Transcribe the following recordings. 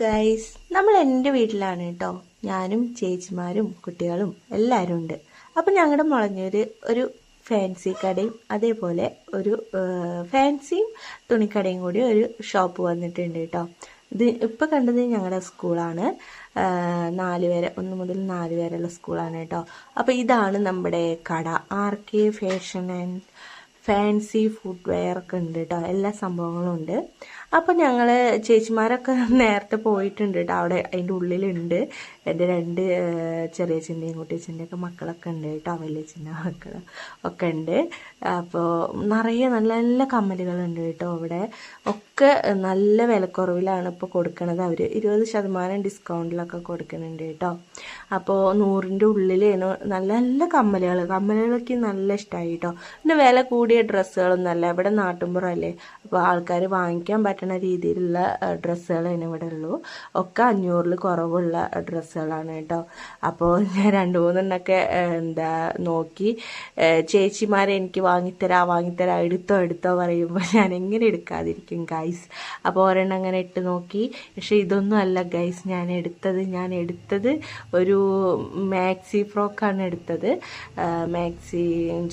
Guys നമ്മൾ എന്റെ വീട്ടിലാണ് കേട്ടോ. ഞാനും ചേച്ചിമാരും കുട്ടികളും എല്ലാവരും ഉണ്ട്. അപ്പം ഞങ്ങളുടെ മുളഞ്ഞൊരു ഒരു ഫാൻസി കടയും അതേപോലെ ഒരു ഫാൻസിയും തുണിക്കടയും കൂടി ഒരു ഷോപ്പ് വന്നിട്ടുണ്ട് കേട്ടോ. ഇത് ഇപ്പം കണ്ടത് ഞങ്ങളുടെ സ്കൂളാണ് നാല് വരെ ഒന്ന് മുതൽ നാല് വരെയുള്ള സ്കൂളാണ് കേട്ടോ. അപ്പോൾ ഇതാണ് നമ്മുടെ കട. R K fashion and fancy footwear ഒക്കെ ഉണ്ട് കേട്ടോ എല്ലാ സംഭവങ്ങളും ഉണ്ട്. അപ്പോൾ ഞങ്ങൾ ചേച്ചിമാരൊക്കെ നേരത്തെ പോയിട്ടുണ്ട് കേട്ടോ അവിടെ അതിന്റെ ഉള്ളിലുണ്ട്. എന്റെ രണ്ട് ചെറിയ ചിന്തയും കുട്ടിയച്ഛന്റെയും ഒക്കെ മക്കളൊക്കെ ഉണ്ട് കേട്ടോ വലിയച്ഛന്റെ മക്കൾ ഒക്കെ ഉണ്ട്. അപ്പോൾ നിറയെ നല്ല നല്ല കമ്മലുകളുണ്ട് കേട്ടോ അവിടെ. ഒക്കെ നല്ല വിലക്കുറവിലാണ് ഇപ്പോൾ കൊടുക്കുന്നത് അവർ ഇരുപത് ശതമാനം ഡിസ്കൗണ്ടിലൊക്കെ കൊടുക്കുന്നുണ്ട് കേട്ടോ അപ്പോൾ നൂറിന്റെ ഉള്ളിൽ നല്ല നല്ല കമ്മലുകൾ കമ്മലുകളൊക്കെ നല്ല ഇഷ്ടമായി കേട്ടോ പിന്നെ വില കൂടിയ ഡ്രസ്സുകളൊന്നുമല്ല ഇവിടെ നാട്ടുമ്പുറമല്ലേ അപ്പോൾ ആൾക്കാർ വാങ്ങിക്കാൻ പറ്റുന്ന രീതിയിലുള്ള ഡ്രസ്സുകളാണ് ഇവിടെ ഉള്ളൂ. ഒക്കെ അഞ്ഞൂറിൽ കുറവുള്ള ഡ്രസ്സുകളാണ് കേട്ടോ. അപ്പോൾ ഞാൻ രണ്ട് മൂന്നെണ്ണൊക്കെ എന്താ നോക്കി. ചേച്ചിമാരെ എനിക്ക് വാങ്ങിത്തരാ വാങ്ങിത്തരാ എടുത്തോ എടുത്തോ പറയുമ്പോൾ ഞാൻ എങ്ങനെ എടുക്കാതിരിക്കും ഗൈസ് അപ്പോൾ ഒരെണ്ണം അങ്ങനെ ഇട്ട് നോക്കി. പക്ഷെ ഇതൊന്നും അല്ല ഗൈസ് ഞാൻ എടുത്തത് ഞാൻ എടുത്തത് ഒരു മാക്സി ഫ്രോക്കാണ് എടുത്തത്. മാക്സി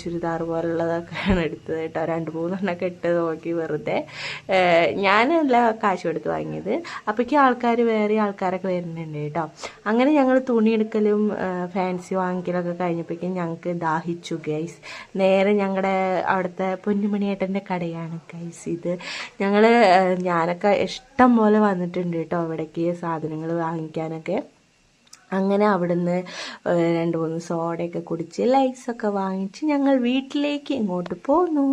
ചുരിദാർ പോലുള്ളതൊക്കെയാണ് എടുത്തത് കേട്ടോ രണ്ട് മൂന്നെണ്ണമൊക്കെ ഇട്ട് നോക്കി വെറുതെ. ഞാനല്ല കാശ് കൊടുത്ത് വാങ്ങിയത്. അപ്പോഴേക്കും ആൾക്കാർ വേറെ ആൾക്കാരൊക്കെ വരുന്നുണ്ട് കേട്ടോ. അങ്ങനെ ഞങ്ങൾ തുണി എടുക്കലും ഫാൻസി വാങ്ങിക്കലൊക്കെ കഴിഞ്ഞപ്പോഴേക്കും ഞങ്ങൾക്ക് ദാഹിച്ചു ഗൈസ് നേരെ ഞങ്ങളുടെ അവിടുത്തെ പൊന്നുമണിയേട്ടന്റെ കടയാണ് ഗൈസ് ഇത് ഞങ്ങൾ ഞാനൊക്കെ ഇഷ്ടം പോലെ വന്നിട്ടുണ്ട് കേട്ടോ അവിടേക്ക് സാധനങ്ങൾ വാങ്ങിക്കാനൊക്കെ. അങ്ങനെ അവിടുന്ന് രണ്ട് മൂന്ന് സോഡയൊക്കെ കുടിച്ച് ലൈസൊക്കെ വാങ്ങിച്ച് ഞങ്ങൾ വീട്ടിലേക്ക് ഇങ്ങോട്ട് പോന്നു.